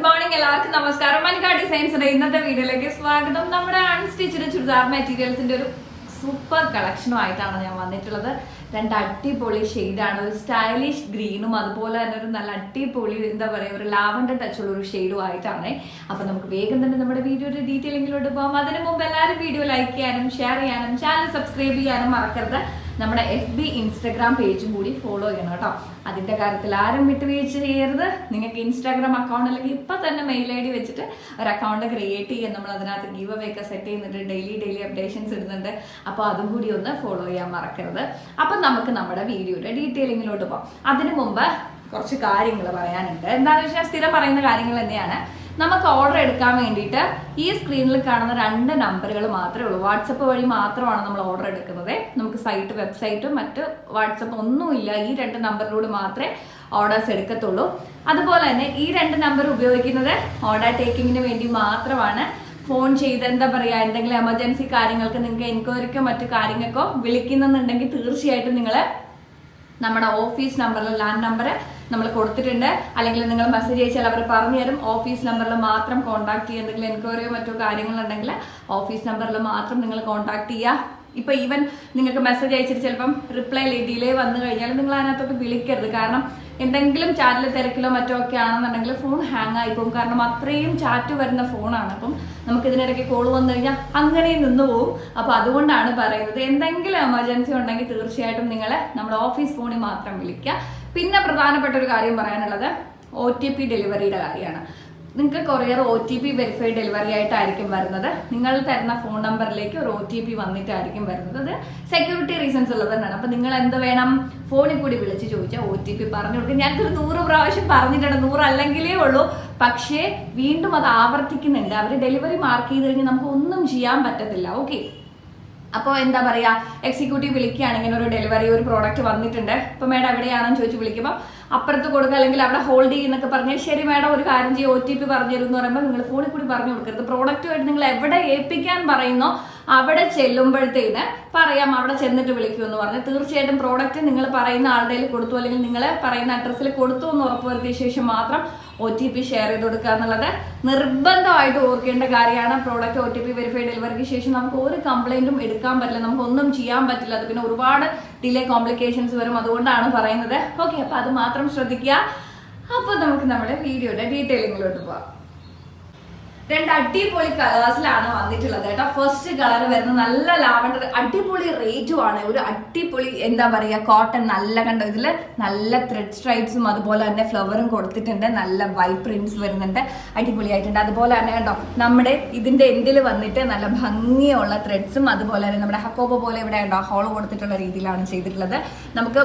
Good morning എല്ലാവർക്കും നമസ്കാരം. മൻകാ ഡിസൈൻസിന്റെ ഇന്നത്തെ വീഡിയോയിലേക്ക് സ്വാഗതം. നമ്മുടെ അൺസ്റ്റിച്ചഡ് ചുരിദാർ മെറ്റീരിയൽസിന്റെ ഒരു സൂപ്പർ കളക്ഷനുമായിട്ടാണ് ഞാൻ വന്നിട്ടുള്ളത്. രണ്ട് അടിപൊളി ഷെയ്ഡാണ് ഒരു സ്റ്റൈലിഷ് ഗ്രീനും അതുപോലെ തന്നെ ഒരു നല്ല അടിപൊളി എന്താ പറയുക ഒരു ലാവൻഡർ ടച്ചുള്ള ഒരു ഷെയ്ഡും ആയിട്ടാണ്. അപ്പൊ നമുക്ക് വേഗം തന്നെ നമ്മുടെ വീഡിയോയുടെ ഡീറ്റെയിലിങ്ങിലോട്ട് പോകാം അതിനു മുമ്പ് എല്ലാവരും വീഡിയോ ലൈക്ക് ചെയ്യാനും ഷെയർ ചെയ്യാനും ചാനൽ സബ്സ്ക്രൈബ് ചെയ്യാനും മറക്കരുത്. നമ്മുടെ എഫ് ബി ഇൻസ്റ്റഗ്രാം പേജും കൂടി ഫോളോ ചെയ്യണം കേട്ടോ. അതിന്റെ കാര്യത്തിൽ ആരും വിട്ടുവീഴ്ച ചെയ്യരുത്. നിങ്ങൾക്ക് ഇൻസ്റ്റാഗ്രാം അക്കൗണ്ട് അല്ലെങ്കിൽ ഇപ്പൊ തന്നെ മെയിൽ ഐ ഡി വെച്ചിട്ട് ഒരു അക്കൗണ്ട് ക്രിയേറ്റ് ചെയ്യാൻ നമ്മൾ അതിനകത്ത് ഗീവ് അവേ ഒക്കെ സെറ്റ് ചെയ്യുന്നുണ്ട്. ഡെയിലി ഡെയിലി അപ്ഡേഷൻസ് ഇടുന്നുണ്ട്. അപ്പോൾ അതും കൂടി ഒന്ന് ഫോളോ ചെയ്യാൻ മറക്കരുത്. അപ്പം നമുക്ക് നമ്മുടെ വീഡിയോയുടെ ഡീറ്റെയിലിങ്ങിലോട്ട് പോകാം. അതിനു മുമ്പ് കുറച്ച് കാര്യങ്ങൾ പറയാനുണ്ട്. എന്താണെന്ന് വെച്ചാൽ സ്ഥിരം പറയുന്ന കാര്യങ്ങൾ തന്നെയാണ്. നമുക്ക് ഓർഡർ എടുക്കാൻ വേണ്ടിയിട്ട് ഈ സ്ക്രീനിൽ കാണുന്ന രണ്ട് നമ്പറുകൾ മാത്രമേ ഉള്ളൂ. വാട്സപ്പ് വഴി മാത്രമാണ് നമ്മൾ ഓർഡർ എടുക്കുന്നത്. നമുക്ക് സൈറ്റ് വെബ്സൈറ്റും മറ്റ് വാട്സപ്പ് ഒന്നുമില്ല. ഈ രണ്ട് നമ്പറിലൂടെ മാത്രമേ ഓർഡേഴ്സ് എടുക്കത്തുള്ളൂ. അതുപോലെ തന്നെ ഈ രണ്ട് നമ്പർ ഉപയോഗിക്കുന്നത് ഓർഡർ ടേക്കിങ്ങിന് വേണ്ടി മാത്രമാണ്. ഫോൺ ചെയ്ത് എന്താ പറയുക എന്തെങ്കിലും എമർജൻസി കാര്യങ്ങൾക്ക് നിങ്ങൾക്ക് എൻക്വയറിക്കോ മറ്റു കാര്യങ്ങൾക്കോ വിളിക്കുന്നുണ്ടെങ്കിൽ തീർച്ചയായിട്ടും നിങ്ങൾ നമ്മുടെ ഓഫീസ് നമ്പറിൽ ലാൻഡ് നമ്പർ നമ്മൾ കൊടുത്തിട്ടുണ്ട്. അല്ലെങ്കിൽ നിങ്ങൾ മെസ്സേജ് അയച്ചാൽ അവർ പറഞ്ഞു തരും. ഓഫീസ് നമ്പറിൽ മാത്രം കോൺടാക്ട് ചെയ്യുക. എന്തെങ്കിലും എൻക്വയറിയോ മറ്റോ കാര്യങ്ങളുണ്ടെങ്കിൽ ഓഫീസ് നമ്പറിൽ മാത്രം നിങ്ങൾ കോൺടാക്ട് ചെയ്യുക. ഇപ്പൊ ഈവൻ നിങ്ങൾക്ക് മെസ്സേജ് അയച്ചിട്ട് ചിലപ്പം റിപ്ലൈ ഡിലേ വന്നു കഴിഞ്ഞാൽ നിങ്ങൾ അതിനകത്തോട്ട് വിളിക്കരുത്. കാരണം എന്തെങ്കിലും ചാറ്റിൽ തിരക്കിലോ മറ്റോ ഒക്കെ ആണെന്നുണ്ടെങ്കിൽ ഫോൺ ഹാങ് ആയി പോകും കാരണം അത്രയും ചാറ്റ് വരുന്ന ഫോണാണ് അപ്പം നമുക്ക് ഇതിനിടയ്ക്ക് കോൾ വന്നു കഴിഞ്ഞാൽ അങ്ങനെ നിന്ന് പോകും അപ്പോൾ അതുകൊണ്ടാണ് പറയുന്നത്. എന്തെങ്കിലും എമർജൻസി ഉണ്ടെങ്കിൽ തീർച്ചയായിട്ടും നിങ്ങൾ നമ്മുടെ ഓഫീസ് ഫോണിൽ മാത്രം വിളിക്കുക. പിന്നെ പ്രധാനപ്പെട്ട ഒരു കാര്യം പറയാനുള്ളത് ഒ ടി പി ഡെലിവറിയുടെ കാര്യമാണ്. നിങ്ങൾക്ക് courier O T P verified delivery ആയിട്ടായിരിക്കും വരുന്നത്. നിങ്ങൾ തരുന്ന ഫോൺ നമ്പറിലേക്ക് ഒരു ഒ ടി പി വന്നിട്ടായിരിക്കും വരുന്നത്. അത് സെക്യൂരിറ്റി റീസൺസ് ഉള്ളത് തന്നെയാണ് അപ്പൊ നിങ്ങൾ എന്ത് വേണം? ഫോണിൽ കൂടി വിളിച്ച് ചോദിച്ചാൽ ഒ ടി പി പറഞ്ഞു കൊടുക്കും. ഞാനൊരു നൂറ് പ്രാവശ്യം പറഞ്ഞിട്ടുണ്ട്. നൂറ് അല്ലെങ്കിലേ ഉള്ളൂ. പക്ഷേ വീണ്ടും അത് ആവർത്തിക്കുന്നുണ്ട് അവർ ഡെലിവറി മാർക്ക് ചെയ്ത് കഴിഞ്ഞാൽ നമുക്ക് ഒന്നും ചെയ്യാൻ പറ്റത്തില്ല. ഓക്കെ അപ്പോൾ എന്താ പറയാ? എക്സിക്യൂട്ടീവ് വിളിക്കുകയാണെങ്കിൽ ഒരു ഡെലിവറി ഒരു പ്രോഡക്റ്റ് വന്നിട്ടുണ്ട്. ഇപ്പൊ മേഡം എവിടെയാണെന്ന് ചോദിച്ച് വിളിക്കുമ്പോൾ അപ്പുറത്ത് കൊടുക്കുക അല്ലെങ്കിൽ അവിടെ ഹോൾഡ് ചെയ്യുന്നൊക്കെ പറഞ്ഞാൽ ശരി മേഡം ഒരു കാര്യം ചെയ്യും ഒ ടി പി പറഞ്ഞു തരും എന്ന് പറയുമ്പോൾ നിങ്ങൾ ഫോണിൽ കൂടി പറഞ്ഞു കൊടുക്കരുത്. പ്രോഡക്റ്റുമായിട്ട് നിങ്ങൾ എവിടെ ഏൽപ്പിക്കാൻ പറയുന്നോ അവിടെ ചെല്ലുമ്പോഴത്തേന് പറയാം അവിടെ ചെന്നിട്ട് വിളിക്കൂ എന്ന് പറഞ്ഞ്. തീർച്ചയായിട്ടും പ്രോഡക്റ്റ് നിങ്ങൾ പറയുന്ന ആളുടെ കൊടുത്തു അല്ലെങ്കിൽ നിങ്ങൾ പറയുന്ന അഡ്രസ്സിൽ കൊടുത്തു എന്ന് ഉറപ്പുവരുത്തിയ ശേഷം മാത്രം ഒ ടി പി ഷെയർ ചെയ്ത് കൊടുക്കുക എന്നുള്ളത് നിർബന്ധമായിട്ട് ഓർക്കേണ്ട കാര്യമാണ്. Product O T P verify ഡെലിവറിക്ക് ശേഷം നമുക്ക് ഒരു കംപ്ലൈന്റും എടുക്കാൻ പറ്റില്ല. നമുക്ക് ഒന്നും ചെയ്യാൻ പറ്റില്ല. അത് പിന്നെ ഒരുപാട് ഡിലേ കോംപ്ലിക്കേഷൻസ് വരും. അതുകൊണ്ടാണ് പറയുന്നത്. ഓക്കെ അപ്പൊ അത് മാത്രം ശ്രദ്ധിക്കുക. അപ്പോൾ നമുക്ക് നമ്മുടെ വീഡിയോയുടെ ഡീറ്റെയിലിങ്ങിലോട്ട് പോവാം. രണ്ട് അടിപൊളി കളേഴ്സിലാണ് വന്നിട്ടുള്ളത് കേട്ടോ. ഫസ്റ്റ് കളർ വരുന്നത് നല്ല ലാവണ്ടർ അടിപൊളി റേറ്റും ആണ്. ഒരു അടിപൊളി എന്താ പറയുക കോട്ടൺ നല്ല കണ്ടോ ഇതിൽ നല്ല ത്രെഡ് സ്ട്രൈപ്സും അതുപോലെ തന്നെ ഫ്ലവറും കൊടുത്തിട്ടുണ്ട്. നല്ല വൈറ്റ് പ്രിന്റ്സ് വരുന്നുണ്ട്. അടിപൊളിയായിട്ടുണ്ട്. അതുപോലെ തന്നെ കണ്ടോ നമ്മുടെ ഇതിന്റെ എൻഡിൽ വന്നിട്ട് നല്ല ഭംഗിയുള്ള ത്രെഡ്സും അതുപോലെ തന്നെ നമ്മുടെ ഹക്കോബ പോലെ ഇവിടെ ഉണ്ടോ ഹോൾ കൊടുത്തിട്ടുള്ള രീതിയിലാണ് ചെയ്തിട്ടുള്ളത്. നമുക്ക്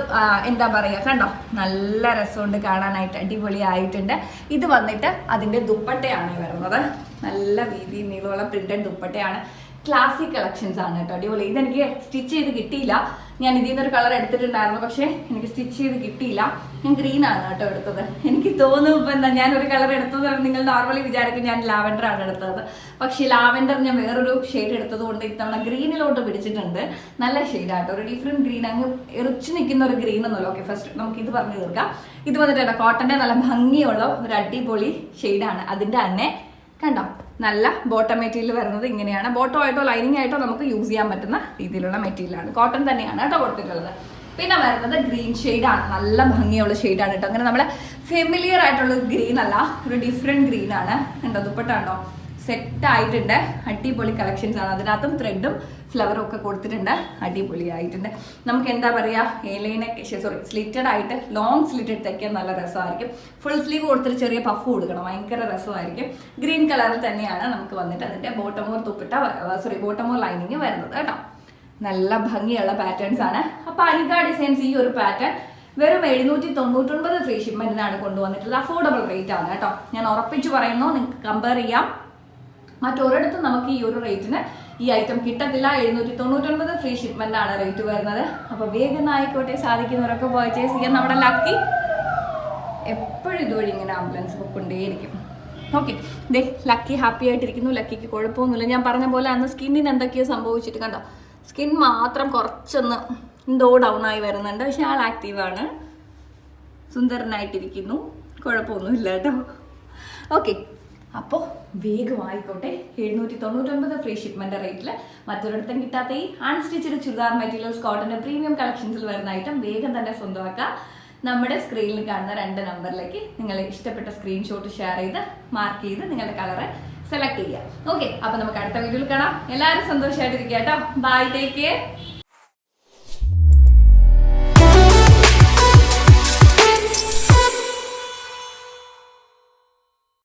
എന്താ പറയുക കണ്ടോ നല്ല രസമുണ്ട് കാണാനായിട്ട്. അടിപൊളിയായിട്ടുണ്ട്. ഇത് വന്നിട്ട് അതിന്റെ ദുപ്പട്ടയാണ് വരുന്നത്. നല്ല വീതി നീളമുള്ള പ്രിന്റഡ് ദുപ്പട്ടയാണ്. ക്ലാസിക് കളക്ഷൻസ് ആണ് കേട്ടോ അടിപൊളി. ഇതെനിക്ക് സ്റ്റിച്ച് ചെയ്ത് കിട്ടിയില്ല. ഞാൻ ഇതിൽ നിന്നൊരു കളർ എടുത്തിട്ടുണ്ടായിരുന്നു പക്ഷേ എനിക്ക് സ്റ്റിച്ച് ചെയ്ത് കിട്ടിയില്ല. ഞാൻ ഗ്രീൻ ആണ് കേട്ടോ എടുത്തത്. എനിക്ക് തോന്നുന്നു ഇപ്പം എന്താ ഞാൻ ഒരു കളർ എടുത്തത് നിങ്ങൾ നോർമലി വിചാരിക്കും ഞാൻ ലാവൻഡർ ആണ് എടുത്തത്. പക്ഷേ ലാവൻഡർ ഞാൻ വേറൊരു ഷെയ്ഡ് എടുത്തത് കൊണ്ട് ഇത്തവണ ഗ്രീനിലോട്ട് പിടിച്ചിട്ടുണ്ട്. നല്ല ഷെയ്ഡാട്ടോ ഒരു ഡിഫറെന്റ് ഗ്രീൻ അങ്ങ് എറിച്ചു നിൽക്കുന്ന ഒരു ഗ്രീൻ എന്നല്ലോ ഓക്കെ ഫസ്റ്റ് നമുക്ക് ഇത് പറഞ്ഞു തീർക്കാം. ഇത് വന്നിട്ട് കോട്ടന്റെ നല്ല ഭംഗിയുള്ള ഒരു അടിപൊളി ഷെയ്ഡാണ് അതിന്റെ തന്നെ കണ്ടോ? നല്ല ബോട്ടം മെറ്റീരിയൽ വരുന്നത് ഇങ്ങനെയാണ്. ബോട്ടോ ആയിട്ടോ ലൈനിങ് ആയിട്ടോ നമുക്ക് യൂസ് ചെയ്യാൻ പറ്റുന്ന രീതിയിലുള്ള മെറ്റീരിയലാണ് കോട്ടൺ തന്നെയാണ് കേട്ടോ കൊടുത്തിട്ടുള്ളത്. പിന്നെ വരുന്നത് ഗ്രീൻ ആണ്. നല്ല ഭംഗിയുള്ള ഷെയ്ഡാണ് കേട്ടോ. അങ്ങനെ നമ്മളെ ഫെമിലിയർ ആയിട്ടുള്ള ഗ്രീൻ അല്ല ഒരു ഡിഫറെന്റ് ഗ്രീൻ ആണ്. കണ്ടോ? ദുപ്പട്ട ഉണ്ടോ സെറ്റ് ആയിട്ടുണ്ട് അടിപൊളി കളക്ഷൻസ് ആണ്. അതിനകത്തും ത്രെഡും ഫ്ലവറും ഒക്കെ കൊടുത്തിട്ടുണ്ട്. അടിപൊളി ആയിട്ടുണ്ട് നമുക്ക് എന്താ പറയുക ഏലൈനെ സോറി സ്ലിറ്റഡ് ആയിട്ട് ലോങ് സ്ലിറ്റഡ് തയ്ക്കാൻ നല്ല രസമായിരിക്കും. ഫുൾ സ്ലീവ് കൊടുത്തിട്ട് ചെറിയ പഫ് കൊടുക്കണം. ഭയങ്കര രസമായിരിക്കും. ഗ്രീൻ കളറിൽ തന്നെയാണ് നമുക്ക് വന്നിട്ട് അതിന്റെ ബോട്ടമോർ തുപ്പിട്ട സോറി ബോട്ടമോർ ലൈനിങ് വരുന്നത് കേട്ടോ. നല്ല ഭംഗിയുള്ള പാറ്റേൺസ് ആണ്. അപ്പൊ അനിക ഡിസൈൻസ് ഈ ഒരു പാറ്റേൺ വെറും എഴുന്നൂറ്റി തൊണ്ണൂറ്റൊൻപത് ഫ്രീ ഷിപ്മെന്റിനാണ് കൊണ്ടുവന്നിട്ടുള്ളത്. അഫോർഡബിൾ റേറ്റ് ആണ് കേട്ടോ. ഞാൻ ഉറപ്പിച്ചു പറയുന്നു നിങ്ങൾക്ക് കമ്പയർ ചെയ്യാം. മറ്റൊരിടത്തും നമുക്ക് ഈ ഒരു റേറ്റിന് ഈ ഐറ്റം കിട്ടത്തില്ല. എഴുന്നൂറ്റി തൊണ്ണൂറ്റൊൻപത് ഫ്രീ ഷിപ്മെന്റ് ആണ് റേറ്റ് വരുന്നത്. അപ്പൊ വേഗം ആയിക്കോട്ടെ സാധിക്കുന്നവരൊക്കെ പർച്ചേസ് ചെയ്യാൻ നമ്മുടെ ലക്കി എപ്പോഴും ഇതുവഴി ഇങ്ങനെ ആംബുലൻസ് പൊക്കൊണ്ടേയിരിക്കും ഓക്കെ ദേ ലക്കി ഹാപ്പി ആയിട്ടിരിക്കുന്നു. ലക്കിക്ക് കുഴപ്പമൊന്നുമില്ല. ഞാൻ പറഞ്ഞ പോലെ അന്ന് സ്കിന്നിന് എന്തൊക്കെയോ സംഭവിച്ചിട്ട് കണ്ടോ? സ്കിൻ മാത്രം കുറച്ചൊന്ന് എന്തോ ഡൗൺ ആയി വരുന്നുണ്ട്. പക്ഷെ ആൾ ആക്റ്റീവാണ് സുന്ദരനായിട്ടിരിക്കുന്നു. കുഴപ്പമൊന്നുമില്ല കേട്ടോ. ഓക്കെ അപ്പോൾ വേഗം ആയിക്കോട്ടെ. എഴുന്നൂറ്റി തൊണ്ണൂറ്റൊമ്പത് ഫ്രീ ഷിപ്മെന്റ് റേറ്റിൽ മറ്റൊരിടത്തും കിട്ടാത്ത ഈ അൺസ്റ്റിച്ചഡ് ചുരിദാർ മെറ്റീരിയൽസ് കോട്ടന്റെ പ്രീമിയം കളക്ഷൻസിൽ വരുന്ന ഐറ്റം വേഗം തന്നെ സ്വന്തമാക്കുക നമ്മുടെ സ്ക്രീനിൽ കാണുന്ന രണ്ട് നമ്പറിലേക്ക് നിങ്ങൾ ഇഷ്ടപ്പെട്ട സ്ക്രീൻഷോട്ട് ഷെയർ ചെയ്ത് മാർക്ക് ചെയ്ത് നിങ്ങളുടെ കളറ് സെലക്ട് ചെയ്യുക ഓക്കെ അപ്പൊ നമുക്ക് അടുത്ത വീഡിയോയിൽ കാണാം. എല്ലാവരും സന്തോഷമായിട്ടിരിക്കുക കേട്ടോ. Bye take care